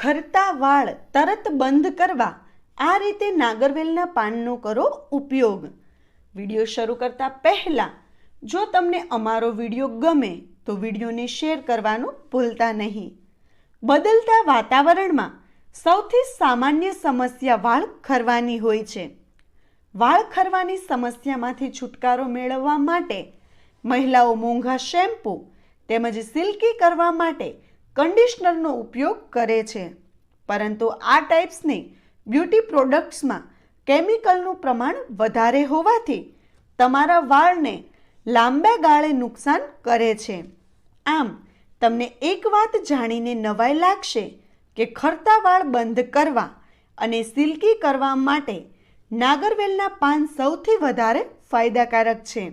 ખરતા વાળ તરત બંધ કરવા આ રીતે નાગરવેલના પાનનો કરો ઉપયોગ. વીડિયો શરૂ કરતા પહેલાં જો તમને અમારો વીડિયો ગમે તો વિડીયોને શેર કરવાનું ભૂલતા નહીં. બદલતા વાતાવરણમાં સૌથી સામાન્ય સમસ્યા વાળ ખરવાની હોય છે. વાળ ખરવાની સમસ્યામાંથી છુટકારો મેળવવા માટે મહિલાઓ મોંઘા શેમ્પૂ તેમજ સિલ્કી કરવા માટે કન્ડિશનરનો ઉપયોગ કરે છે. પરંતુ આ ટાઈપ્સની બ્યુટી પ્રોડક્ટ્સમાં કેમિકલનું પ્રમાણ વધારે હોવાથી તમારા વાળને લાંબા ગાળે નુકસાન કરે છે. આમ, તમને એક વાત જાણીને નવાઈ લાગશે કે ખરતા વાળ બંધ કરવા અને સિલ્કી કરવા માટે નાગરવેલના પાન સૌથી વધારે ફાયદાકારક છે.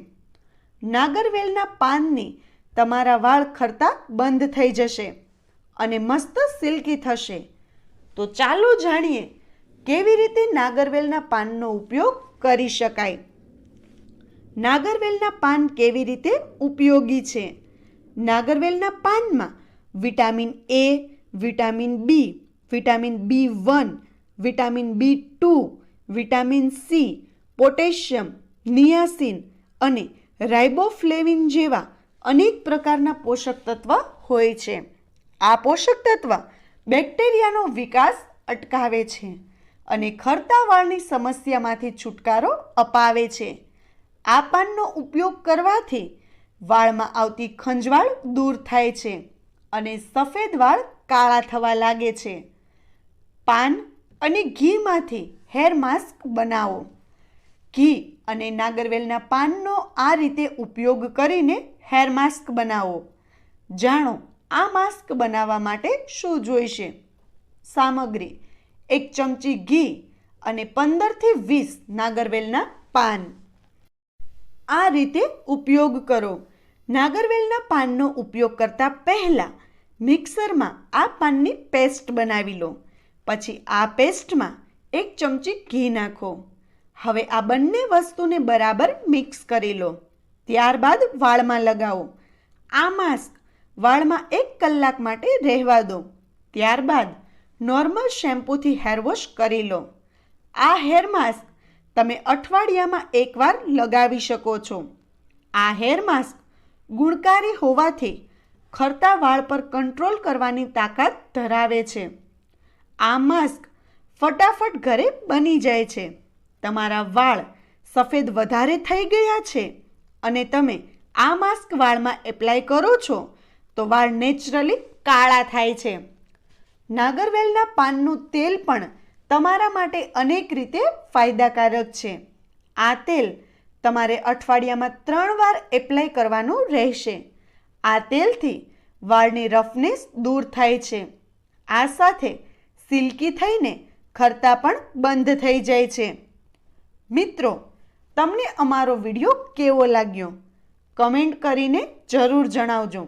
નાગરવેલના પાનની તમારા વાળ ખરતા બંધ થઈ જશે. અને મસ્ત સિલ્કી થશે. તો ચાલો જાણીએ કેવી રીતે નાગરવેલના પાનનો ઉપયોગ કરી શકાય. નાગરવેલના પાન કેવી રીતે ઉપયોગી છે? નાગરવેલના પાનમાં vitamin A vitamin B vitamin B one vitamin B two vitamin C potassium, niacin અને રાઇબોફ્લેવિન જેવા અનેક પ્રકારના પોષક તત્વ હોય છે. આ પોષક તત્વ બેક્ટેરિયાનો વિકાસ અટકાવે છે અને ખરતા વાળની સમસ્યામાંથી છુટકારો અપાવે છે. આ પાનનો ઉપયોગ કરવાથી વાળમાં આવતી ખંજવાળ દૂર થાય છે અને સફેદ વાળ કાળા થવા લાગે છે. પાન અને ઘીમાંથી હેર માસ્ક બનાવો. ઘી અને નાગરવેલના પાનનો આ રીતે ઉપયોગ કરીને હેર માસ્ક બનાવો. જાણો આ માસ્ક બનાવવા માટે શું જોઈશે? સામગ્રી, એક ચમચી ઘી અને પંદરથી વીસ નાગરવેલના પાન. આ રીતે ઉપયોગ કરો. નાગરવેલના પાનનો ઉપયોગ કરતા પહેલાં મિક્સરમાં આ પાનની પેસ્ટ બનાવી લો. પછી આ પેસ્ટમાં એક ચમચી ઘી નાખો. હવે આ બંને વસ્તુને બરાબર મિક્સ કરી લો. ત્યારબાદ વાળમાં લગાવો. આ માસ્ક વાળમાં એક કલાક માટે રહેવા દો. ત્યારબાદ નોર્મલ શેમ્પૂથી હેરવોશ કરી લો. આ હેર માસ્ક તમે અઠવાડિયામાં એકવાર લગાવી શકો છો. આ હેર માસ્ક ગુણકારી હોવાથી ખરતા વાળ પર કંટ્રોલ કરવાની તાકાત ધરાવે છે. આ માસ્ક ફટાફટ ઘરે બની જાય છે. તમારા વાળ સફેદ વધારે થઈ ગયા છે અને તમે આ માસ્ક વાળમાં એપ્લાય કરો છો તો વાળ નેચરલી કાળા થાય છે. નાગરવેલના પાનનું તેલ પણ તમારા માટે અનેક રીતે ફાયદાકારક છે. આ તેલ તમારે અઠવાડિયામાં ત્રણ વાર એપ્લાય કરવાનું રહેશે. આ તેલથી વાળની રફનેસ દૂર થાય છે. આ સાથે સિલ્કી થઈને ખરતા પણ બંધ થઈ જાય છે. મિત્રો, તમને અમારો વીડિયો કેવો લાગ્યો? કમેન્ટ કરીને જરૂર જણાવજો.